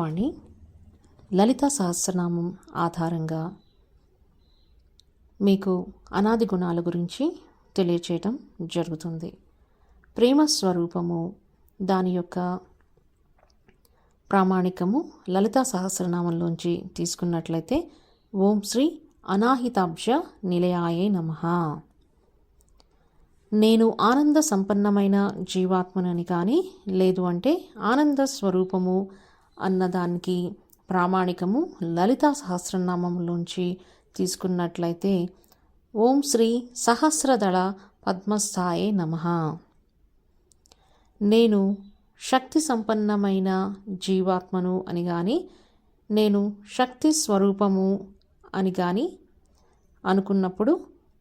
వాణి లలిత సహస్రనామం ఆధారంగా మీకు అనాది గుణాల గురించి తెలియచేయటం జరుగుతుంది. ప్రేమ స్వరూపము దాని యొక్క ప్రామాణికము లలితా సహస్రనామంలోంచి తీసుకున్నట్లయితే ఓం శ్రీ అనాహితాబ్జ నిలయాయే నమ. నేను ఆనంద సంపన్నమైన జీవాత్మనని కానీ లేదు అంటే ఆనంద స్వరూపము అన్నదానికి ప్రామాణికము లలితా సహస్రనామంలోంచి తీసుకున్నట్లయితే ఓం శ్రీ సహస్రదళ పద్మస్థాయే నమ. నేను శక్తి సంపన్నమైన జీవాత్మను అని కానీ నేను శక్తి స్వరూపము అని కానీ అనుకున్నప్పుడు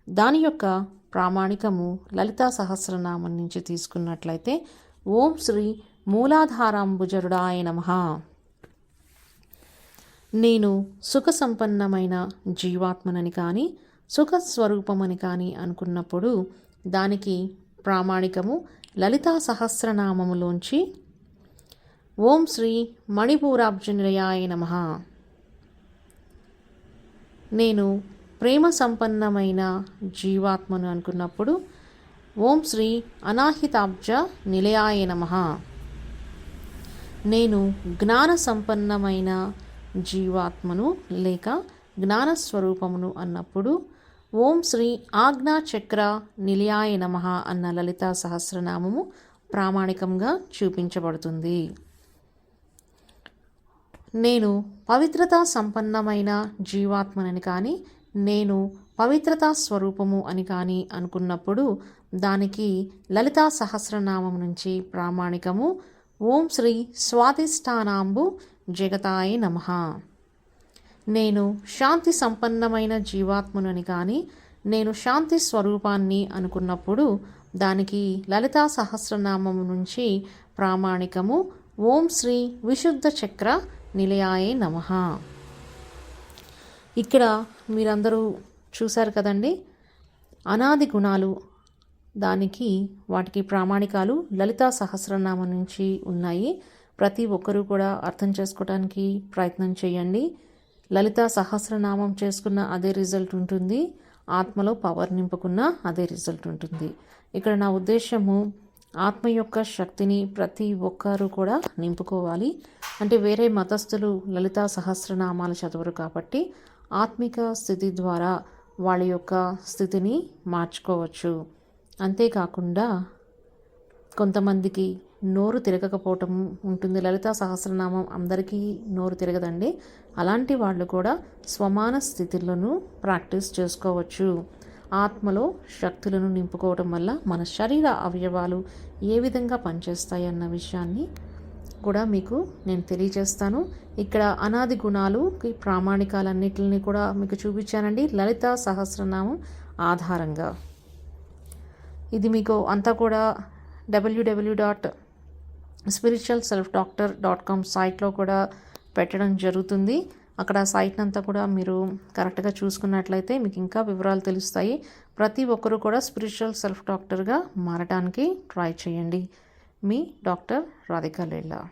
దాని యొక్క ప్రామాణికము లలితా సహస్రనామం నుంచి తీసుకున్నట్లయితే ఓం శ్రీ మూలాధారాంబుజరుడాయ నమ. నేను సుఖ సంపన్నమైన జీవాత్మనని కానీ సుఖ స్వరూపమని కానీ అనుకున్నప్పుడు దానికి ప్రామాణికము లలితా సహస్రనామములోంచి ఓం శ్రీ మణిపూరాబ్జనిలయాయ నమ. నేను ప్రేమ సంపన్నమైన జీవాత్మను అనుకున్నప్పుడు ఓం శ్రీ అనాహితాబ్జ నిలయాయ నమ. నేను జ్ఞాన సంపన్నమైన జీవాత్మను లేక జ్ఞాన స్వరూపమును అన్నప్పుడు ఓం శ్రీ ఆజ్ఞా చక్ర నిలయాయ నమ అన్న లలిత సహస్రనామము ప్రామాణికంగా చూపించబడుతుంది. నేను పవిత్రత సంపన్నమైన జీవాత్మనని కానీ నేను పవిత్రతా స్వరూపము అని కానీ అనుకున్నప్పుడు దానికి లలితా సహస్రనామం నుంచి ప్రామాణికము ఓం శ్రీ స్వాతిష్టానాంబు జగతాయ నమ. నేను శాంతి సంపన్నమైన జీవాత్మనని కానీ నేను శాంతి స్వరూపాన్ని అనుకున్నప్పుడు దానికి లలితా సహస్రనామం నుంచి ప్రామాణికము ఓం శ్రీ విశుద్ధ చక్ర నిలయాయే నమ. ఇక్కడ మీరందరూ చూశారు కదండి? అనాది గుణాలు దానికి వాటికి ప్రామాణికాలు లలితా సహస్రనామం నుంచి ఉన్నాయి. ప్రతి ఒక్కరూ కూడా అర్థం చేసుకోవడానికి ప్రయత్నం చేయండి. లలితా సహస్రనామం చేసుకున్న అదే రిజల్ట్ ఉంటుంది. ఆత్మలో పవర్ నింపుకున్న అదే రిజల్ట్ ఉంటుంది. ఇక్కడ నా ఉద్దేశము ఆత్మ యొక్క శక్తిని ప్రతి ఒక్కరూ కూడా నింపుకోవాలి. అంటే వేరే మతస్థులు లలితా సహస్రనామాలు చదవరు కాబట్టి ఆత్మిక స్థితి ద్వారా వాళ్ళ యొక్క స్థితిని మార్చుకోవచ్చు. అంతేకాకుండా కొంతమందికి నోరు తిరగకపోవటం ఉంటుంది. లలితా సహస్రనామం అందరికీ నోరు తిరగదండి. అలాంటి వాళ్ళు కూడా స్వమాన స్థితిలోనూ ప్రాక్టీస్ చేసుకోవచ్చు. ఆత్మలో శక్తులను నింపుకోవటం వల్ల మన శరీర అవయవాలు ఏ విధంగా పనిచేస్తాయి అన్న విషయాన్ని కూడా మీకు నేను తెలియజేస్తాను. ఇక్కడ అనాది గుణాలు ప్రామాణికాలన్నిటిని కూడా మీకు చూపించానండి. లలిత సహస్రనామం ఆధారంగా. ఇది మీకు అంతా కూడా W W dot spiritual self doctor dot com సైట్లో కూడా పెట్టడం జరుగుతుంది. అక్కడ సైట్ అంతా కూడా మీరు కరెక్ట్గా చూసుకున్నట్లయితే మీకు ఇంకా వివరాలు తెలుస్తాయి. ప్రతి ఒక్కరూ కూడా స్పిరిచువల్ సెల్ఫ్ డాక్టర్గా మారడానికి ట్రై చేయండి. మీ డాక్టర్ రాధికా లీలా.